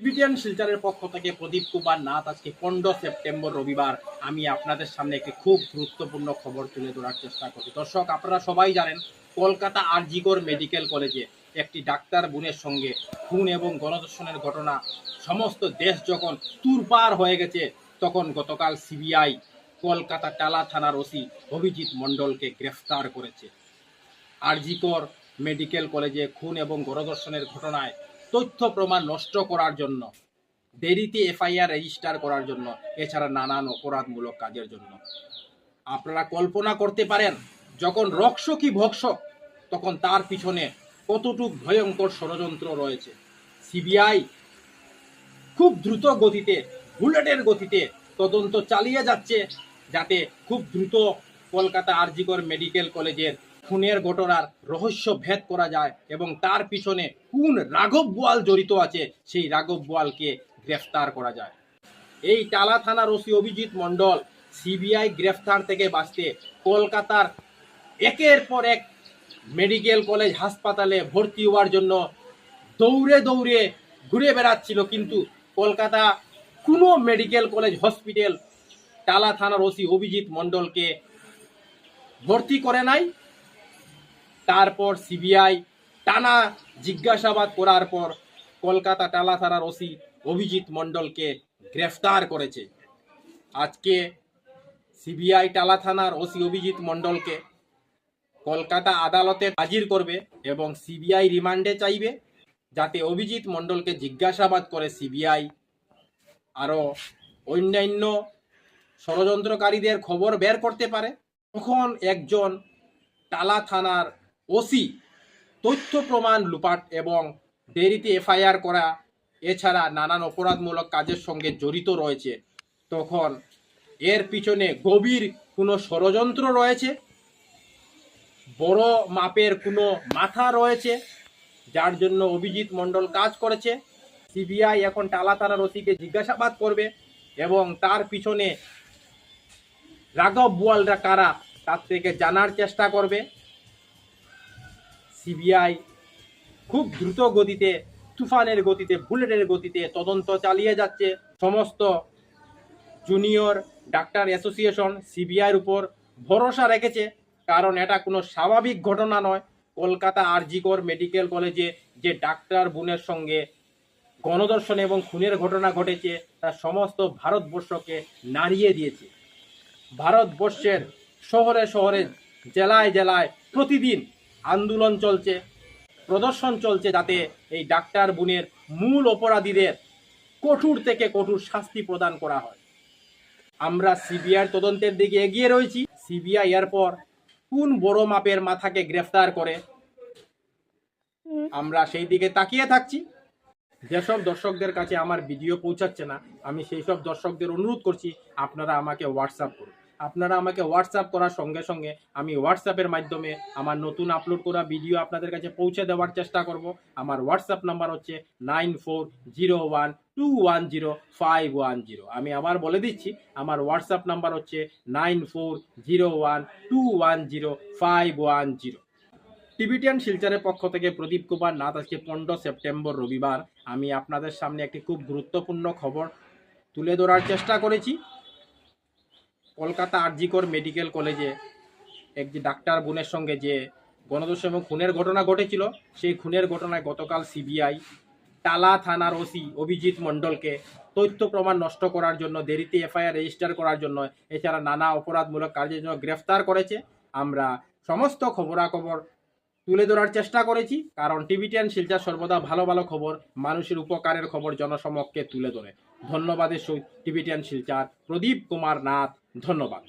Tibetan শিলচরের পক্ষ থেকে প্রদীপ কুমার নাথ আজকে পনেরো সেপ্টেম্বর রবিবার আমি আপনাদের সামনে একটি খুব গুরুত্বপূর্ণ খবর তুলে ধরার চেষ্টা করছি দর্শক, আপনারা সবাই জানেন, কলকাতা আরজিগর মেডিকেল কলেজে একটি ডাক্তার বোনের সঙ্গে খুন এবং গণধর্ষণের ঘটনা, সমস্ত দেশ যখন তুরপার হয়ে গেছে, তখন গতকাল সিবিআই কলকাতা টালা থানার ওসি অভিজিৎ মণ্ডলকে গ্রেফতার করেছে। আরজিকর মেডিকেল কলেজে খুন এবং গণধর্ষণের ঘটনায় তথ্য প্রমাণ নষ্ট করার জন্য, দেরিতে এফআইআর রেজিস্টার করার জন্য, এছাড়া নানান অপরাধমূলক কাজের জন্য। আপনারা কল্পনা করতে পারেন, যখন রক্ষকই ভক্ষক তখন তার পিছনে কতটুক ভয়ঙ্কর ষড়যন্ত্র রয়েছে। সিবিআই খুব দ্রুত গতিতে, বুলেটের গতিতে তদন্ত চালিয়ে যাচ্ছে, যাতে খুব দ্রুত কলকাতা আরজিকর মেডিকেল কলেজের খুনের ঘটনার রহস্য ভেদ করা যায় এবং তার পিছনে কোন রাঘব বোয়াল জড়িত আছে, সেই রাঘব বোয়ালকে গ্রেফতার করা যায়। এই টালা থানার ওসি অভিজিৎ মণ্ডল সিবিআই গ্রেফতার থেকে বাঁচতে কলকাতার একের পর এক মেডিকেল কলেজ হাসপাতালে ভর্তি হওয়ার জন্য দৌড়ে দৌড়ে ঘুরে বেড়াচ্ছিল, কিন্তু কলকাতা কোনো মেডিকেল কলেজ হসপিটাল টালা থানার ওসি অভিজিৎ মণ্ডলকে ভর্তি করে নাই। তারপর সিবিআই টানা জিজ্ঞাসাবাদ করার পর কলকাতা টালা থানার ওসি অভিজিৎ মণ্ডলকে গ্রেফতার করেছে। আজকে সিবিআই টালা থানার ওসি অভিজিৎ মণ্ডলকে কলকাতা আদালতে হাজির করবে এবং সিবিআই রিমান্ডে চাইবে যাতে অভিজিৎ মণ্ডলকে জিজ্ঞাসাবাদ করে সিবিআই আরও অন্যান্য ষড়যন্ত্রকারীদের খবর বের করতে পারে। তখন একজন টালা থানার ওসি, তথ্য প্রমাণ লুপাট এবং দেরিতে এফআইআর করা, এছাড়া নানান অপরাধমূলক কাজের সঙ্গে জড়িত রয়েছে। তখন এর পিছনে গভীর কোনো ষড়যন্ত্র রয়েছে? বড় মাপের কোনো মাথা রয়েছে, যার জন্য অভিজিৎ মণ্ডল কাজ করেছে? সিবিআই এখন টালা থানার ওসিকে জিজ্ঞাসাবাদ করবে এবং তার পিছনে রাঘব বোয়ালরা কারা, তার থেকে জানার চেষ্টা করবে। সিবিআই খুব দ্রুত গতিতে, তুফানের গতিতে, বুলেটের গতিতে তদন্ত চালিয়ে যাচ্ছে। সমস্ত জুনিয়র ডাক্তার অ্যাসোসিয়েশন সিবিআইয়ের উপর ভরসা রেখেছে, কারণ এটা কোনো স্বাভাবিক ঘটনা নয়। কলকাতা আরজিকর মেডিকেল কলেজে যে ডাক্তার বোনের সঙ্গে গণদর্শন এবং খুনের ঘটনা ঘটেছে, তা সমস্ত ভারতবর্ষকে নাড়িয়ে দিয়েছে। ভারতবর্ষের শহরে শহরে, জেলায় জেলায় প্রতিদিন আন্দোলন চলছে, প্রদর্শন চলছে যাতে এই ডাক্তার বোনের মূল অপরাধীদের কঠোর থেকে কঠোর শাস্তি প্রদান করা হয়। আমরা সিবিআই তদন্তের দিকে এগিয়ে রয়েছি। সিবিআই এরপর কোন বড় মাপের মাথাকে গ্রেফতার করে, আমরা সেই দিকে তাকিয়ে থাকছি। যেসব দর্শকদের কাছে আমার ভিডিও পৌঁছাচ্ছে না, আমি সেই সব দর্শকদের অনুরোধ করছি, আপনারা আমাকে হোয়াটসঅ্যাপ করুন। আপনারা আমাকে হোয়াটসঅ্যাপ করার সঙ্গে সঙ্গে আমি হোয়াটসঅ্যাপের মাধ্যমে আমার নতুন আপলোড করা ভিডিও আপনাদের কাছে পৌঁছে দেওয়ার চেষ্টা করব। আমার হোয়াটসঅ্যাপ নাম্বার হচ্ছে nine four zero one two one zero five one zero আমি আবার বলে দিচ্ছি, আমার হোয়াটসঅ্যাপ নাম্বার হচ্ছে nine four zero one two one zero five one zero Tibetan শিলচরের পক্ষ থেকে প্রদীপ কুমার নাথ আজকে পনেরো সেপ্টেম্বর রবিবার। আমি আপনাদের সামনে একটি খুব গুরুত্বপূর্ণ খবর তুলে ধরার চেষ্টা করেছি। কলকাতা আরজিকর মেডিকেল কলেজে এক যে ডাক্তার বোনের সঙ্গে যে গণদোষ এবং খুনের ঘটনা ঘটেছিল, সেই খুনের ঘটনায় গতকাল সিবিআই, টালা থানার ওসি অভিজিৎ মণ্ডলকে তথ্য প্রমাণ নষ্ট করার জন্য, দেরিতে এফআইআর রেজিস্টার করার জন্য এছাড়া নানা অপরাধমূলক কাজের জন্য গ্রেফতার করেছে। আমরা সমস্ত খবরাখবর তুলে ধরার চেষ্টা করেছি, কারণ টিভি টেন শিলচর সর্বদা ভালো ভালো খবর, মানুষের উপকারের খবর জনসমক্ষে তুলে ধরে। ধন্যবাদের সহিত টিভি টেন শিলচার প্রদীপ কুমার নাথ, ধন্যবাদ।